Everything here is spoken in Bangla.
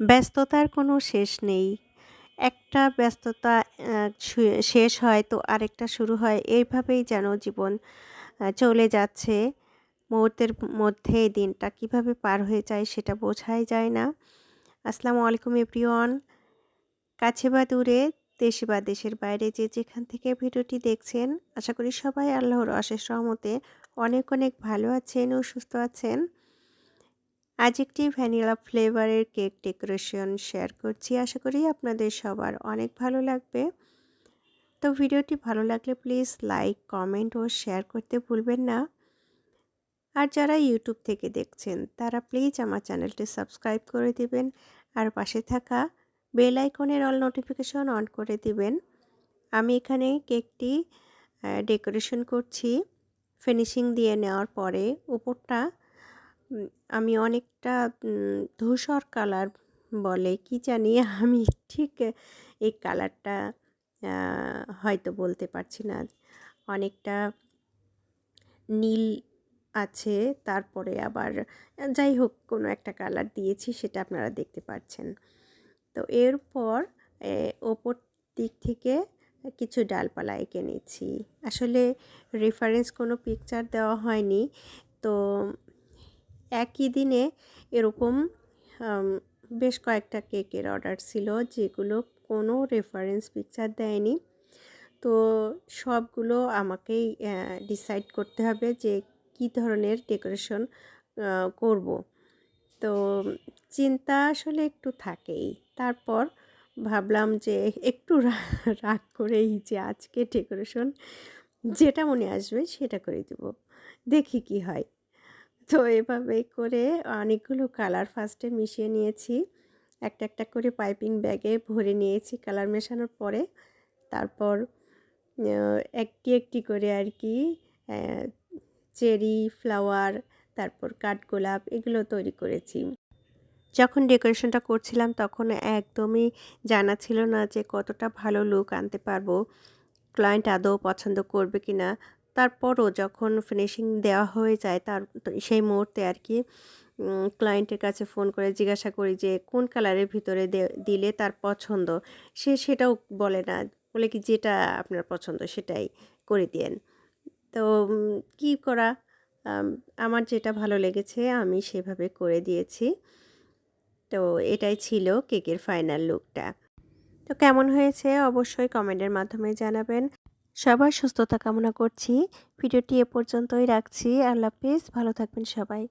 ব্যস্ততার কোনো শেষ নেই। একটা ব্যস্ততা শেষ হয় তো আরেকটা শুরু হয়। এইভাবেই যেন জীবন চলে যাচ্ছে। মুহূর্তের মধ্যে দিনটা কীভাবে পার হয়ে যায় সেটা বোঝাই যায় না। আসসালামু আলাইকুম এভরিওয়ান। কাছে বা দূরে, দেশে বা দেশের বাইরে যে যেখান থেকে ভিডিওটি দেখছেন, আশা করি সবাই আল্লাহর অশেষ রহমতে অনেক অনেক ভালো আছেন ও সুস্থ আছেন। আজ একটি ভ্যানিলা ফ্লেভারের কেক ডেকোরেশন শেয়ার করছি। আশা করি আপনাদের সবার অনেক ভালো লাগবে। তো ভিডিওটি ভালো লাগলে প্লিজ লাইক কমেন্ট ও শেয়ার করতে ভুলবেন না। আর যারা ইউটিউব থেকে দেখছেন, তারা প্লিজ আমার চ্যানেলটি সাবস্ক্রাইব করে দিবেন। আর পাশে থাকা বেল আইকনের অল নোটিফিকেশন অন করে দিবেন। আমি এখানে কেকটি ডেকোরেশন করছি। ফিনিশিং দিয়ে নেওয়ার পরে উপরটা আমি অনেকটা ধূসর কালার বলে, কি জানি আমি ঠিক এই কালারটা হয়তো বলতে পারছি না। অনেকটা নীল আছে, তারপরে আবার, যাই হোক, কোনো একটা কালার দিয়েছি, সেটা আপনারা দেখতে পাচ্ছেন। তো এরপর ওপর দিক থেকে কিছু ডালপালা এঁকে নিচ্ছি। আসলে রেফারেন্স কোনো পিকচার দেওয়া হয়নি, তো একই দিনে এরকম বেশ কয়েকটা কেকের অর্ডার ছিল যেগুলো কোনো রেফারেন্স পিকচার দেয়নি। তো সবগুলো আমাকেই ডিসাইড করতে হবে যে কী ধরনের ডেকোরেশন করব। তো চিন্তা আসলে একটু থাকেই। তারপর ভাবলাম যে একটু রাগ করেই যে আজকে ডেকোরেশন যেটা মনে আসবে সেটা করে দেব। দেখি কি হয়। তো এভাবে করে অনেকগুলো কালার ফার্স্টে মিশিয়ে নিয়েছি। একটা একটা করে পাইপিং ব্যাগে ভরে নিয়েছি কালার মেশানোর পরে। তারপর একটি একটি করে আর কি চেরি ফ্লাওয়ার তারপর কাঠগোলাপ এগুলো তৈরি করেছি। যখন ডেকোরেশনটা করছিলাম তখন একদমই জানা ছিল না যে কতটা ভালো লুক আনতে পারব। ক্লায়েন্ট আদৌ পছন্দ করবে কি না তারপরও যখন ফিনিশিং দেওয়া হয়ে যায় তার সেই মুহূর্তে আর কি ক্লায়েন্টের কাছে ফোন করে জিজ্ঞাসা করি যে, কোন কালারের ভিতরে দিলে তার পছন্দ? সে সেটাও বলে না, বলে কি, যেটা আপনার পছন্দ সেটাই করে দিয়েন। তো কি করা? আমার যেটা ভালো লেগেছে আমি সেভাবে করে দিয়েছি। তো এটাই ছিল কেকের ফাইনাল লুকটা তো কেমন হয়েছে? অবশ্যই কমেন্টের মাধ্যমে জানাবেন। সবার সুস্থতা কামনা করছি। ভিডিওটি এ পর্যন্তই রাখছি। আল্লাহ হাফিজ। ভালো থাকবেন সবাই।